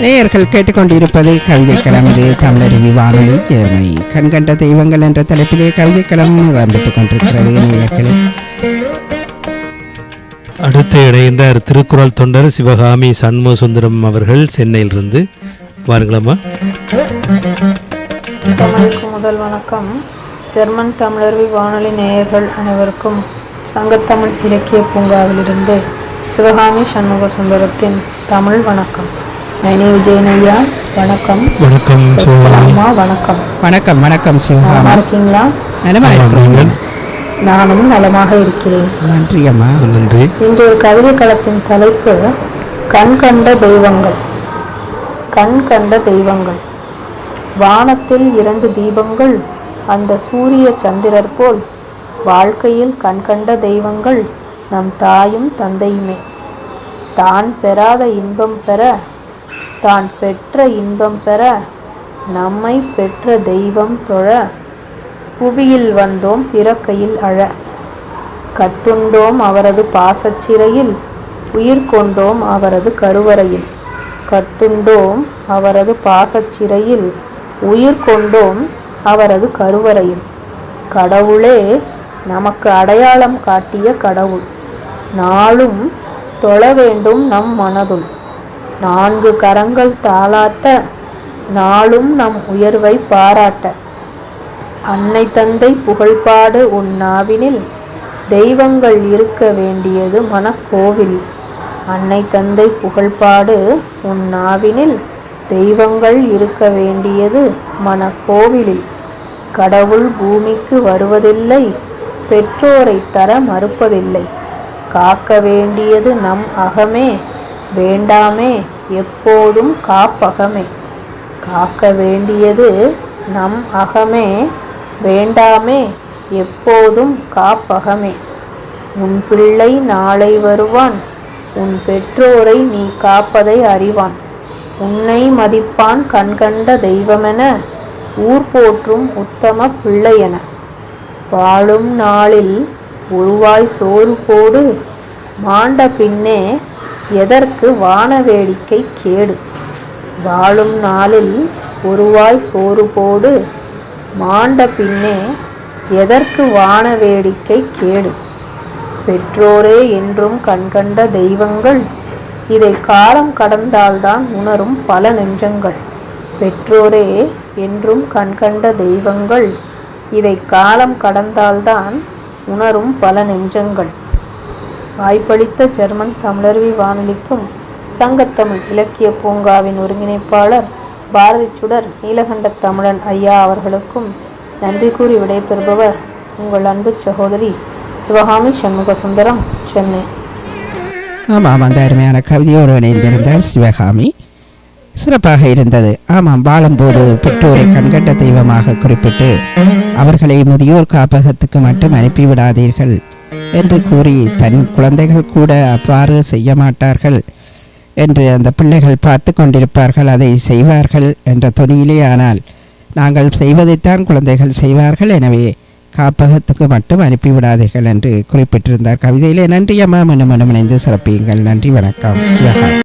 நேயர்கள் கேட்டுக்கொண்டிருப்பது கவிதைக்களம் இது தமிழருவி வானொலி ஜெர்மனி கண்கண்ட தெய்வங்கள் என்ற தலைப்பிலே கவிதைக்களம் இடம்பெற்றுக் கொண்டிருக்கிறது. நேயர்கள். அடுத்து இணைகின்றார் திருக்குறள் தொண்டர் சிவகாமி சண்முக சுந்தரம் அவர்கள் சென்னையிலிருந்து. வாருங்களம்மா. தமிழுக்கு முதல் வணக்கம். ஜெர்மன் தமிழர்வி வானொலி நேயர்கள் அனைவருக்கும் சங்கத்தமிழ் இலக்கிய பூங்காவிலிருந்து சிவகாமி சண்முக சுந்தரத்தின் தமிழ் வணக்கம். நைனி விஜயனையா வணக்கம். வணக்கம் சசிகலா அம்மா வணக்கம். வணக்கம் வணக்கம் சிவகாமா. இருக்கீங்களா? நலமா இருக்கிறோம் நீங்கள் நானும் நலமாக இருக்கிறேன். நன்றி அம்மா. நன்றி. இன்றைய கவிதை களத்தின் தலைப்பு கண் கண்ட தெய்வங்கள் கண் கண்ட தெய்வங்கள். வானத்தில் இரண்டு தீபங்கள் அந்த சூரிய சந்திரர் போல். வாழ்க்கையில் கண் கண்ட தெய்வங்கள் நம் தாயும் தந்தையுமே. தான் பெறாத இன்பம் பெற தான் பெற்ற இன்பம் பெற நம்மை பெற்ற தெய்வம் தொழ. புவியில் வந்தோம் பிறக்கையில் அழ. கட்டுண்டோம் அவரது பாசச்சிறையில் உயிர் கொண்டோம் அவரது கருவறையில். கட்டுண்டோம் அவரது பாசச்சிறையில் உயிர் கொண்டோம் அவரது கருவறையில். கடவுளே நமக்கு அடையாளம் காட்டிய கடவுள். நாளும் தொழ வேண்டும் நம் மனதுள். நான்கு கரங்கள் தாளாட்ட நாளும் நம் உயர்வை பாராட்ட. அன்னை தந்தை புகழ்பாடு உன் நாவினில் தெய்வங்கள் இருக்க வேண்டியது மனக்கோவில். அன்னை தந்தை புகழ்பாடு உன் நாவினில் தெய்வங்கள் இருக்க வேண்டியது மனக்கோவிலில். கடவுள் பூமிக்கு வருவதில்லை பெற்றோரை தர மறுப்பதில்லை. காக்க வேண்டியது நம் அகமே. வேண்டாமே எப்போதும் காப்பகமே. காக்க வேண்டியது நம் அகமே. வேண்டாமே எப்போதும் காப்பகமே. உன் பிள்ளை நாளை வருவான் உன் பெற்றோரை நீ காப்பதை அறிவான். உன்னை மதிப்பான் கண்கண்ட தெய்வமென ஊர் போற்றும் உத்தம பிள்ளையென. வாழும் நாளில் உருவாய் சோறு போடு மாண்ட பின்னே எதற்கு வான வேடிக்கை கேடு? வாழும் நாளில் ஒருவாய் சோறு போடு. மாண்ட பின்னே எதற்கு வான வேடிக்கை கேடு? பெற்றோரே என்றும் கண்கண்ட தெய்வங்கள் இதை காலம் கடந்தால்தான் உணரும் பல நெஞ்சங்கள். பெற்றோரே என்றும் கண்கண்ட தெய்வங்கள் இதை காலம் கடந்தால்தான் உணரும் பல நெஞ்சங்கள். வாய்ப்பளித்த ஜெர்மன் தமிழருவி வானொலிக்கும் சங்கத்தமிழ் இலக்கிய பூங்காவின் ஒருங்கிணைப்பாளர் பாரதி சுடர் நீலகண்ட தமிழன் ஐயா அவர்களுக்கும் நன்றி கூறி விடைபெறுபவர் உங்கள் அன்பு சகோதரி சிவகாமி சண்முக சுந்தரம் சென்னை. ஆமாம் அந்த அருமையான கவிதையோடு இணைந்திருந்தார் சிவகாமி சிறப்பாக இருந்தது. ஆமாம் வாழும்போது பெற்றோரை கண்கட்ட தெய்வமாக குறிப்பிட்டு அவர்களை முதியோர் காப்பகத்துக்கு மட்டும் அனுப்பிவிடாதீர்கள். என்று கூறி தன் குழந்தைகள் கூட அவ்வாறு செய்ய மாட்டார்கள் என்று அந்த பிள்ளைகள் பார்த்து கொண்டிருப்பார்கள் அதை செய்வார்கள் என்ற துணியிலே ஆனால் நாங்கள் செய்வதைத்தான் குழந்தைகள் செய்வார்கள் எனவே காப்பகத்துக்கு மட்டும் அனுப்பிவிடாதீர்கள் என்று குறிப்பிட்டிருந்தார். கவிதையிலே நன்றி அம்மா மனு இணைந்து சிறப்பியுங்கள். நன்றி வணக்கம். சிவகா